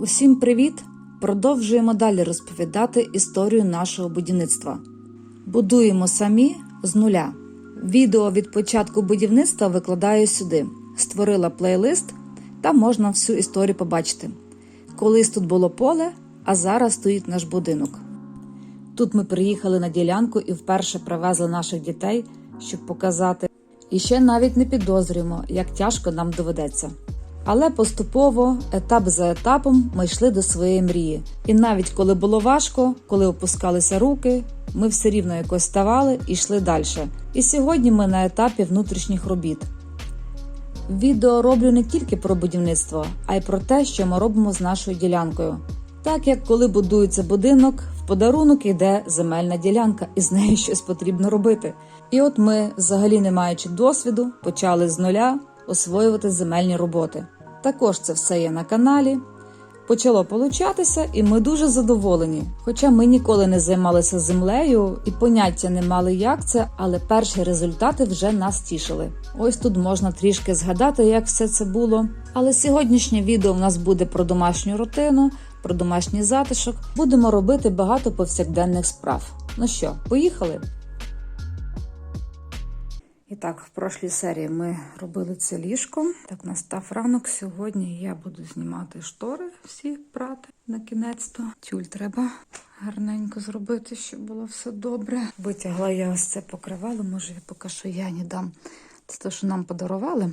Усім привіт! Продовжуємо далі розповідати історію нашого будівництва. Будуємо самі з нуля. Відео від початку будівництва викладаю сюди. Створила плейлист, там можна всю історію побачити. Колись тут було поле, а зараз стоїть наш будинок. Тут ми приїхали на ділянку і вперше привезли наших дітей, щоб показати. І ще навіть не підозрюємо, як тяжко нам доведеться. Але поступово, етап за етапом, ми йшли до своєї мрії. І навіть коли було важко, коли опускалися руки, ми все рівно якось ставали і йшли далі. І сьогодні ми на етапі внутрішніх робіт. Відео роблю не тільки про будівництво, а й про те, що ми робимо з нашою ділянкою. Так як коли будується будинок, в подарунок йде земельна ділянка, і з нею щось потрібно робити. І от ми, взагалі не маючи досвіду, почали з нуля освоювати земельні роботи. Також це все є на каналі. Почало получатися, і ми дуже задоволені. Хоча ми ніколи не займалися землею і поняття не мали, як це, але перші результати вже нас тішили. Ось тут можна трішки згадати, як все це було. Але сьогоднішнє відео в нас буде про домашню рутину, про домашній затишок. Будемо робити багато повсякденних справ. Ну що, поїхали? І так, в прошлій серії ми робили це ліжко. Так настав ранок. Сьогодні я буду знімати штори всі прати на кінець-то. Тюль треба гарненько зробити, щоб було все добре. Витягла я ось це покривало, може я поки що Яні дам. Це те, що нам подарували.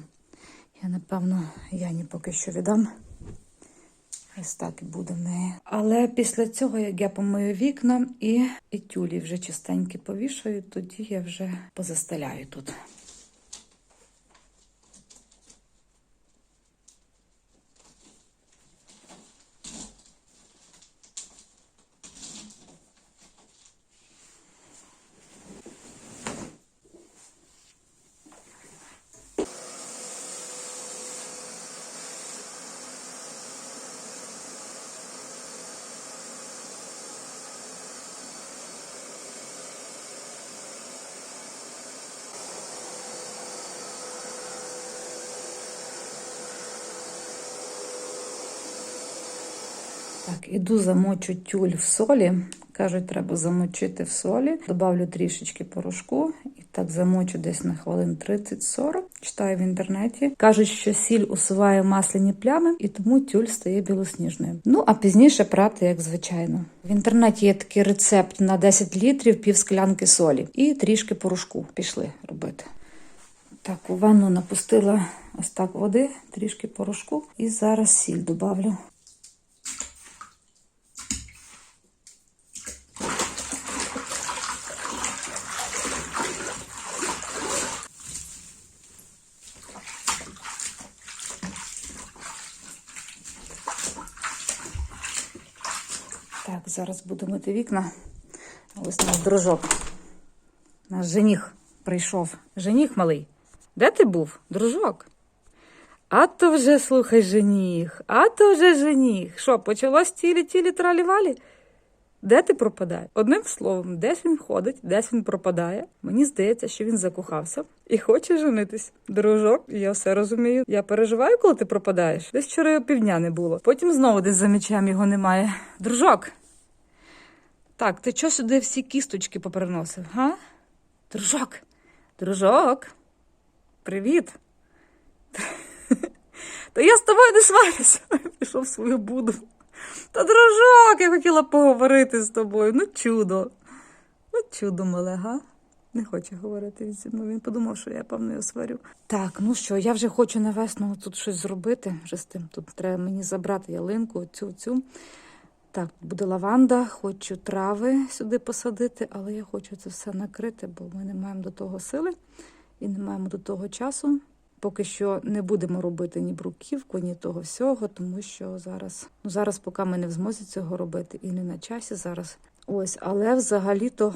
Я, напевно, Яні поки що віддам. Ось так і буде в неї. Але після цього, як я помию вікна і, і тюлі вже чистенькі повішаю, тоді я вже позастеляю тут. Так, іду замочу тюль в солі. Кажуть, треба замочити в солі. Добавлю трішечки порошку і так замочу десь на хвилин 30-40. Читаю в інтернеті. Кажуть, що сіль усуває масляні плями, і тому тюль стає білосніжною. Ну а пізніше прати, як звичайно. В інтернеті є такий рецепт на 10 літрів пів склянки солі і трішки порошку. Пішли робити. Так, у ванну напустила ось так води, трішки порошку, і зараз сіль добавлю. Так, зараз буду мити вікна. Ось наш дружок. Наш жених прийшов. Жених малий. Де ти був, дружок? А то вже слухай жених, а то вже жених. Що, почалось тілі-тілі тралівалі? Де ти пропадаєш? Одним словом, десь він ходить, десь він пропадає. Мені здається, що він закохався і хоче женитись. Дружок, я все розумію. Я переживаю, коли ти пропадаєш. Десь вчора півдня не було. Потім знову десь за мечем його немає. Дружок. Так, ти чого сюди всі кісточки поприносив, га? Дружок, дружок, привіт. Та я з тобою не сварюся. Пішов свою буду. Та дружок, я хотіла поговорити з тобою. Ну, чудо. Ну, чудо, мале, га? Не хоче говорити зі мною. Він подумав, що я певно його сварю. Так, ну що, я вже хочу на весну тут щось зробити. Вже з тим тут треба мені забрати ялинку, цю цю. Так, буде лаванда, хочу трави сюди посадити, але я хочу це все накрити, бо ми не маємо до того сили і не маємо до того часу. Поки що не будемо робити ні бруківку, ні того всього, тому що зараз, ну зараз, поки ми не в змозі цього робити, і не на часі зараз. Ось, але взагалі-то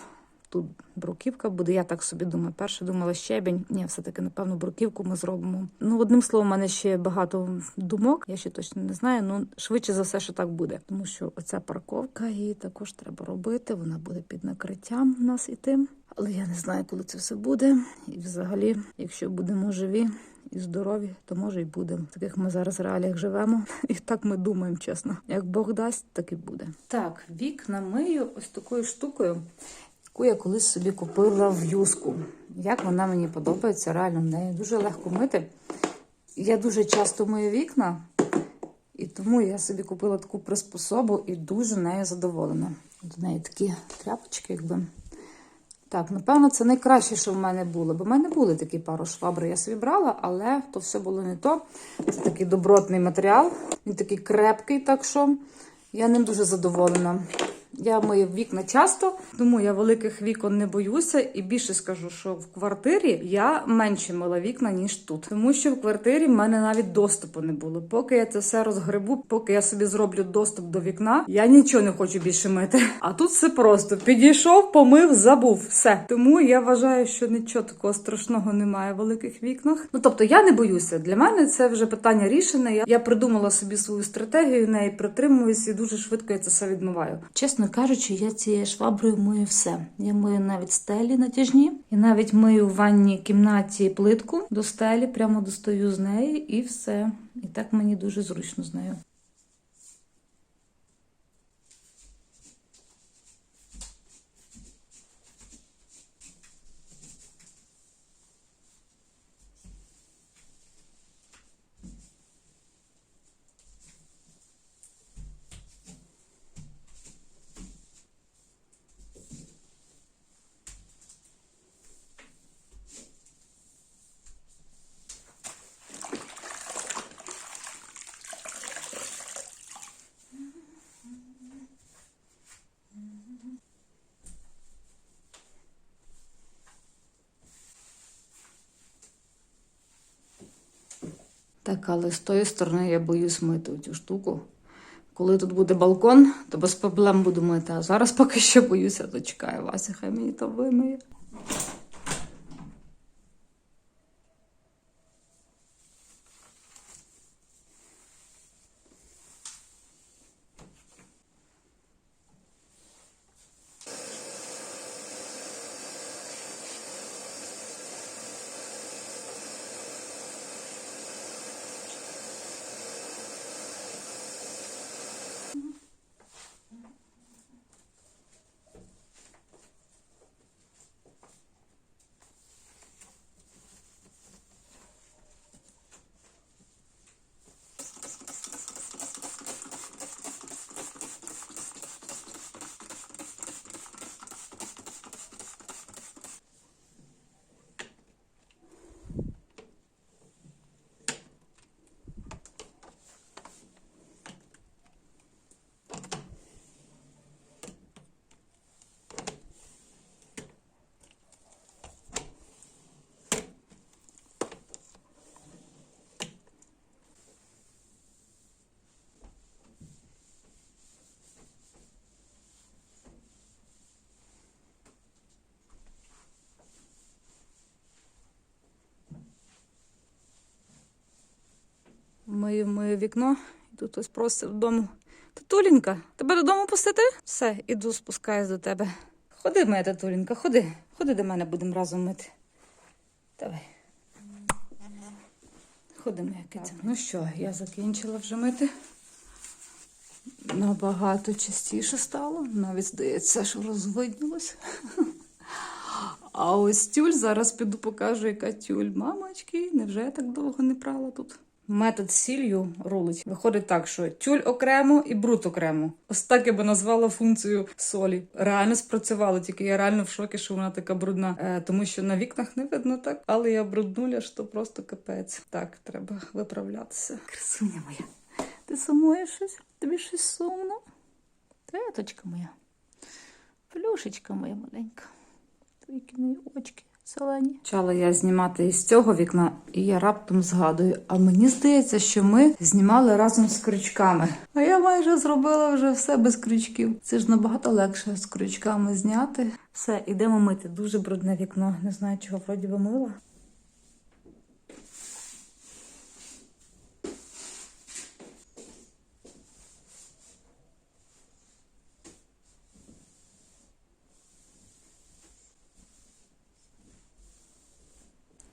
тут бруківка буде. Я так собі думаю. Перше думала щебень. Ні, все-таки, напевно, бруківку ми зробимо. Ну, одним словом, у мене ще багато думок. Я ще точно не знаю. Ну швидше за все, що так буде. Тому що оця парковка її також треба робити. Вона буде під накриттям у нас іти. Але я не знаю, коли це все буде. І взагалі, якщо будемо живі і здорові, то може й будемо. В таких ми зараз реаліях живемо, і так ми думаємо, чесно. Як Бог дасть, так і буде. Так, вікна мию ось такою штукою, яку я колись собі купила в юску. Як вона мені подобається, реально в неї дуже легко мити. Я дуже часто мию вікна, і тому я собі купила таку приспособу і дуже нею задоволена. До неї такі тряпочки, якби. Так, напевно, це найкраще, що в мене було. Бо в мене були такі пару швабри, я собі брала, але то все було не то. Це такий добротний матеріал. Він такий крепкий, так що я ним дуже задоволена. Я мию вікна часто, тому я великих вікон не боюся. І більше скажу, що в квартирі я менше мила вікна, ніж тут. Тому що в квартирі в мене навіть доступу не було. Поки я це все розгребу, поки я собі зроблю доступ до вікна, я нічого не хочу більше мити. А тут все просто підійшов, помив, забув все. Тому я вважаю, що нічого такого страшного немає в великих вікнах. Ну тобто я не боюся. Для мене це вже питання рішене. Я, придумала собі свою стратегію, неї притримуюся і дуже швидко я це все відмиваю. Чесно кажучи, я цією шваброю мию все. Я мию навіть стелі натяжні, і навіть мию в ванній кімнаті плитку до стелі, прямо достаю з неї, і все. І так мені дуже зручно з нею. Так, але з тої сторони я боюсь мити цю штуку. Коли тут буде балкон, то без проблем буду мити. А зараз поки що боюся, то чекаю Вася, хай мені то вимиє. Мию, мию вікно, і тут хтось просить додому. Татулінка, тебе додому пустити? Все, іду спускаюсь до тебе. Ходи, моя татулінка, ходи. Ходи до мене, будемо разом мити. Давай. Ходи, моя киця. Ну що, я закінчила вже мити. Набагато частіше стало. Навіть здається, що розвиднілось. А ось тюль зараз піду покажу, яка тюль. Мамочки, невже я так довго не прала тут? Метод з сіллю рулить. Виходить так, що тюль окремо і бруд окремо. Ось так я би назвала функцію солі. Реально спрацювало, тільки я реально в шокі, що вона така брудна. Е, тому що на вікнах не видно так, але я бруднуля, що просто капець. Так, треба виправлятися. Красуня моя, ти сумуєш щось? Тобі щось сумно? Теточка моя, плюшечка моя маленька. Твої очки зелені. Почала я знімати із цього вікна, і я раптом згадую. А мені здається, що ми знімали разом з крючками. А я майже зробила вже все без крючків. Це ж набагато легше з крючками зняти. Все, ідемо мити. Дуже брудне вікно. Не знаю, чого вроді би мила.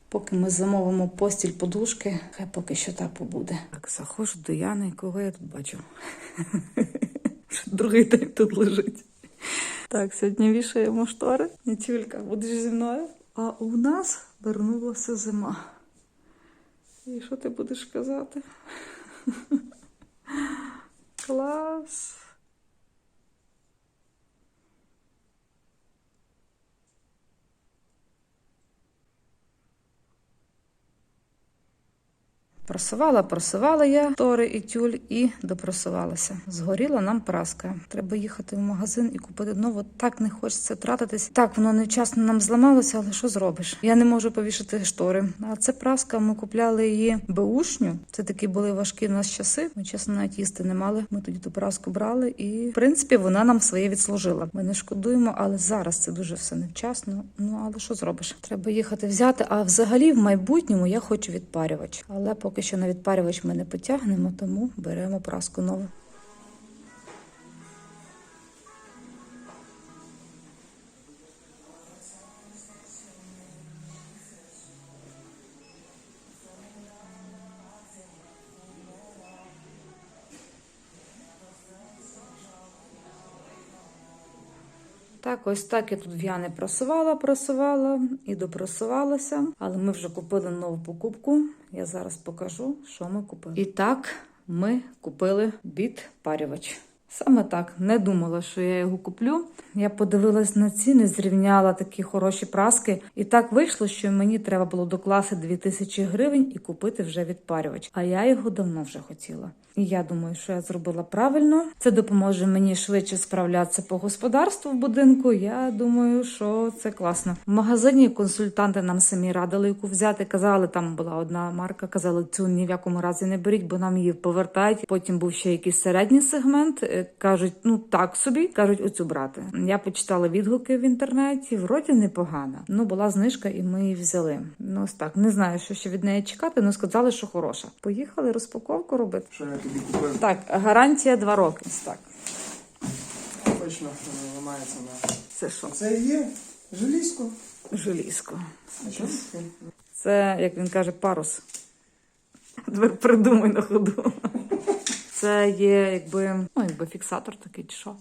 Поки ми замовимо постіль подушки, хай поки що так побуде. Так, заходжу до Яни, кого я тут бачу? Другий день тут лежить. Так, сьогодні вішаємо штори. Нітюлька, будеш зі мною? А у нас вернулася зима. І що ти будеш казати? Клас! Просувала, просувала я тори і тюль і допросувалася. Згоріла нам праска. Треба їхати в магазин і купити нову. Так не хочеться тратитись. Так, воно невчасно нам зламалося, але що зробиш? Я не можу повішати штори. А це праска. Ми купляли її беушню. Це такі були важкі в нас часи. Ми чесно навіть їсти не мали. Ми тоді ту праску брали, і в принципі вона нам своє відслужила. Ми не шкодуємо, але зараз це дуже все невчасно. Ну але що зробиш? Треба їхати взяти. А взагалі в майбутньому я хочу відпарювач, але поки що на відпарювач ми не потягнемо, тому беремо праску нову. Так, ось так я тут в Яни просувала, просувала і допросувалася. Але ми вже купили нову покупку. Я зараз покажу, що ми купили. І так, ми купили відпарювач. Саме так, не думала, що я його куплю. Я подивилась на ціни, зрівняла такі хороші праски. І так вийшло, що мені треба було докласти 2000 гривень і купити вже відпарювач. А я його давно вже хотіла. І я думаю, що я зробила правильно. Це допоможе мені швидше справлятися по господарству в будинку. Я думаю, що це класно. В магазині консультанти нам самі радили, яку взяти. Казали, там була одна марка, казали, цю ні в якому разі не беріть, бо нам її повертають. Потім був ще якийсь середній сегмент. Е, Кажуть, ну так собі, кажуть, оцю брати. Я почитала відгуки в інтернеті. Вроді непогана. Ну була знижка, і ми її взяли. Ну ось так. Не знаю, що ще від неї чекати. але сказали, що хороша. Поїхали розпаковку робити. Що я тобі купив? Так, гарантія два роки. Ось так. Точно не ламається на. Це що? Це є желізко. Желізко. Це, як він каже, парус. Тепер придумай на ходу. Це є якби, ну, якби фіксатор такий, чи що.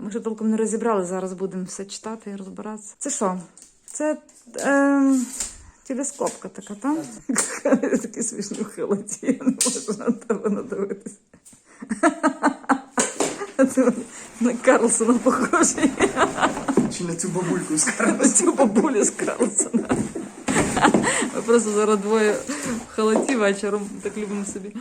Ми ще толком не розібрали, зараз будемо все читати і розбиратися. Це що? Це ем, телескопка така, там? Такий смішний хилоті, я не можу на тебе надивитися. На Карлсона похожий. Чи на цю бабульку з На цю бабулю з Карлсона. Ми просто зараз двоє в халаті вечором так любимо собі.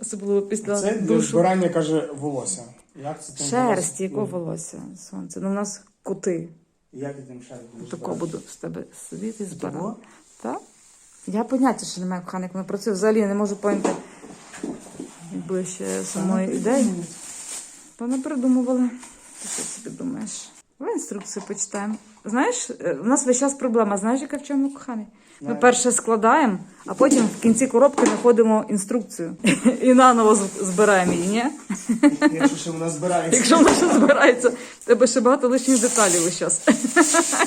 Особливо після Це душу. збирання, каже, волосся. Як це Шерсть, якого волосся, сонце. Ну, у нас кути. Як тим шерсть Тако буду з тебе сидіти і збирати. Так? Я поняття, що немає коханих, як воно працює. Взагалі не можу поняти якби ще самої ідеї. Та не придумували. Ти що собі думаєш? Давай інструкцію почитаємо. Знаєш, е, у нас весь час проблема. Знаєш, яка в чому коханий? Ми перше складаємо, а потім в кінці коробки знаходимо інструкцію. І наново збираємо її, ні? Якщо ще вона збирається. Якщо вона ще збирається, в тебе ще багато лишніх деталей весь час.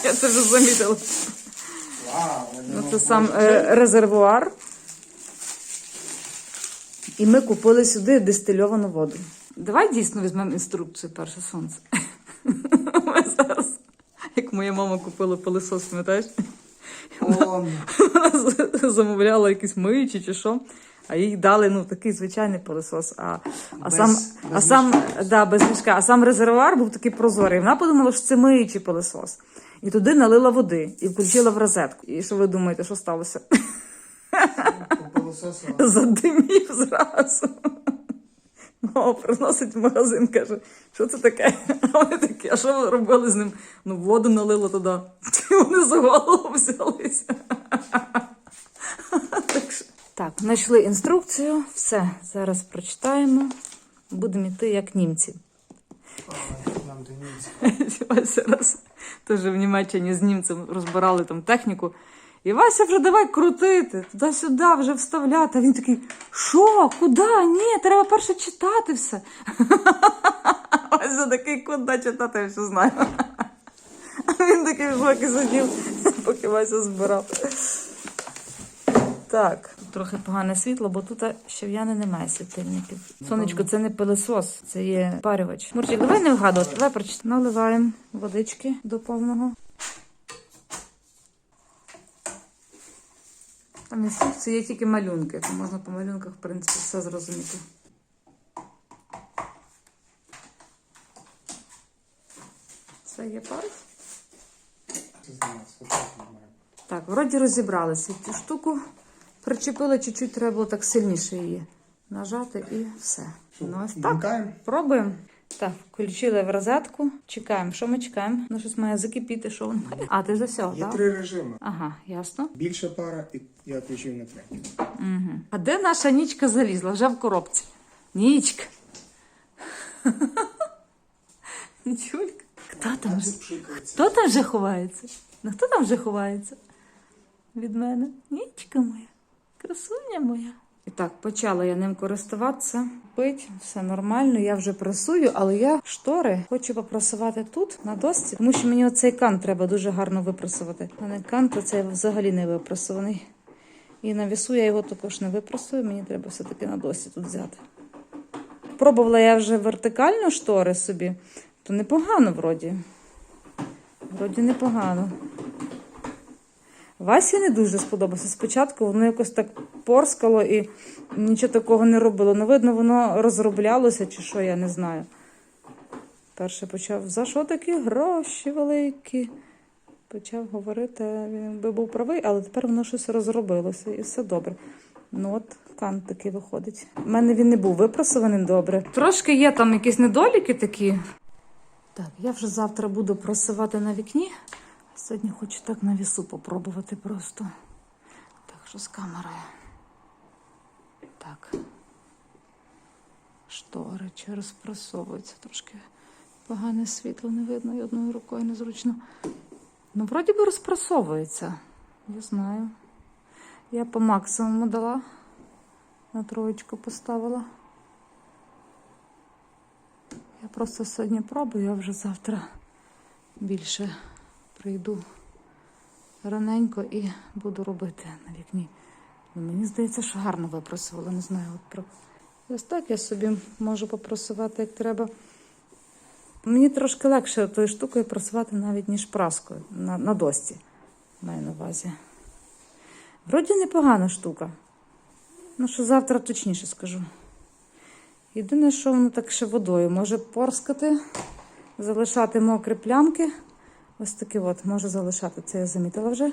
Я це вже замітила. Вау, Ну, це сам е, резервуар. І ми купили сюди дистильовану воду. Давай дійсно візьмемо інструкцію перше сонце. Ми зараз, як моя мама купила пилисос, пам'ятаєш? Вона замовляла якісь миючі чи що. А їй дали ну такий звичайний пилисос. А, а Без- сам, а без сам да, без мішка. А сам резервуар був такий прозорий. Вона подумала, що це миючий пилисос. І туди налила води і включила в розетку. І що ви думаєте, що сталося? пилососила. Задимів зразу. Мама приносить в магазин, каже, що це таке? А вони такі, а що ви робили з ним? Ну, воду налила туди. І вони за голову взялися. Так, що- так, знайшли інструкцію. Все, зараз прочитаємо. Будемо йти як німці. Вася раз теж в Німеччині з німцем розбирали там техніку. І Вася вже давай крутити, туди-сюди вже вставляти. А він такий: що? Куди? Ні, треба перше читати все. Вася такий, куди читати, я все знаю. А він такий в шокі сидів. поки Вася збирав. Так, трохи погане світло, бо тут щав'яни немає світильників. Сонечко, це не пилесос, це є парювач. Мурчик, давай не вгадувати, давай прочитаємо. Наливаємо водички до повного. Там інструкції є тільки малюнки, то можна по малюнках, в принципі, все зрозуміти. Це є от так вроді розібралися. Цю штуку причепили, чуть-чуть треба було так сильніше її нажати і все. Ну, ось так. Пробуємо. Так, включили в розетку. Чекаємо. Що ми чекаємо? Ну, щось має закипіти, що воно має. А, ти все, Є так? три режими. Ага, ясно. Більша пара, і я включив на третій. Угу. А де наша нічка залізла? Вже в коробці. Нічка. Нічулька. Хто там вже? Хто там вже ховається? Ну хто там вже ховається? Від мене? Нічка моя, красуня моя. І так, почала я ним користуватися. Пить, все нормально, я вже прасую, але я штори хочу попрасувати тут, на досці, тому що мені оцей кант треба дуже гарно випрасувати. У мене кант оцей взагалі не випрасований. І на вісу я його також не випрасую, мені треба все-таки на досі тут взяти. Пробувала я вже вертикально штори собі, то непогано вроді. Вроді непогано. Васі не дуже сподобалося. Спочатку воно якось так порскало і нічого такого не робило. Ну, видно, воно розроблялося чи що, я не знаю. Перше почав, за що такі гроші великі? Почав говорити, він би був правий, але тепер воно щось розробилося і все добре. Ну от кант такий виходить. У мене він не був випрасований добре. Трошки є там якісь недоліки такі. Так, я вже завтра буду просувати на вікні. Сьогодні хочу так на вісу попробувати просто. Так, що з камерою? Так. Штори чи розпрасовуються. Трошки погане світло не видно і одною рукою незручно. Ну, вроді би розпрасовується. Я знаю. Я по максимуму дала. На троєчку поставила. Я просто сьогодні пробую, а вже завтра більше прийду раненько і буду робити на вікні. Ну, мені здається, що гарно випросувала, не знаю. От про... Ось так я собі можу попросувати, як треба. Мені трошки легше тою штукою просувати навіть, ніж праскою на, на досці. Маю на увазі. Вроді непогана штука. Ну, що завтра точніше скажу. Єдине, що воно так ще водою може порскати, залишати мокрі плямки. Ось такі от може залишати. Це я замітила вже.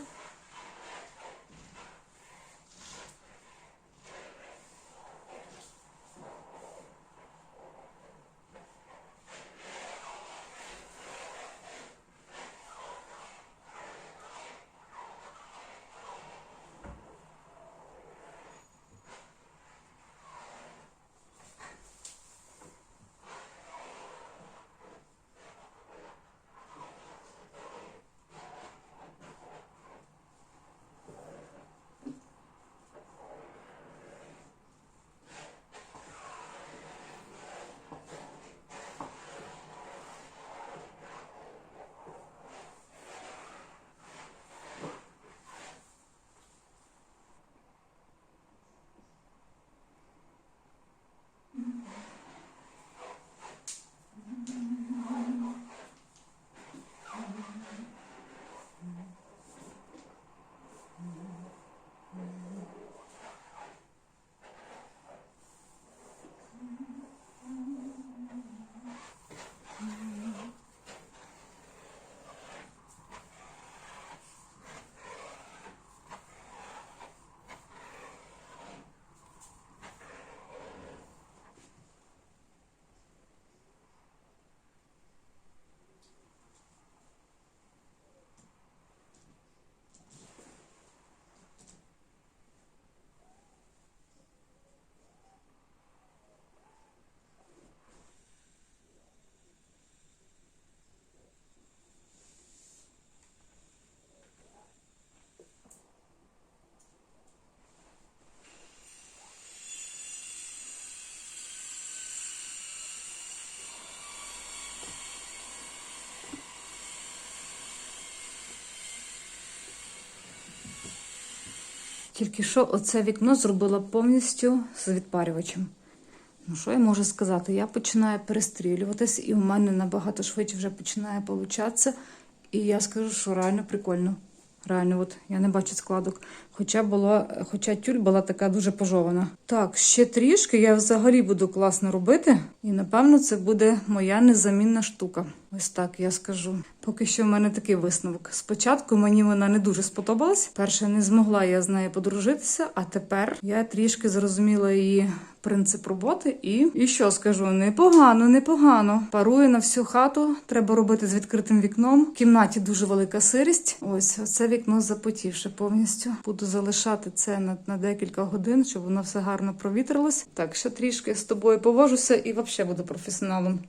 Тільки що оце вікно зробила повністю з відпарювачем. Ну, що я можу сказати? Я починаю перестрілюватись, і у мене набагато швидше вже починає получатися. І я скажу, що реально прикольно. Реально, от я не бачу складок. Хоча була, хоча тюль була така дуже пожована. Так, ще трішки я взагалі буду класно робити, і напевно це буде моя незамінна штука. Ось так я скажу. Поки що в мене такий висновок. Спочатку мені вона не дуже сподобалась. Перше, не змогла я з нею подружитися, а тепер я трішки зрозуміла її принцип роботи. І, і що скажу? Непогано, непогано. Парує на всю хату. Треба робити з відкритим вікном. В кімнаті дуже велика сирість. Ось це вікно запотівше повністю. Буду залишати це на, на декілька годин, щоб воно все гарно провітрилось. Так, ще трішки з тобою повожуся і взагалі буду професіоналом.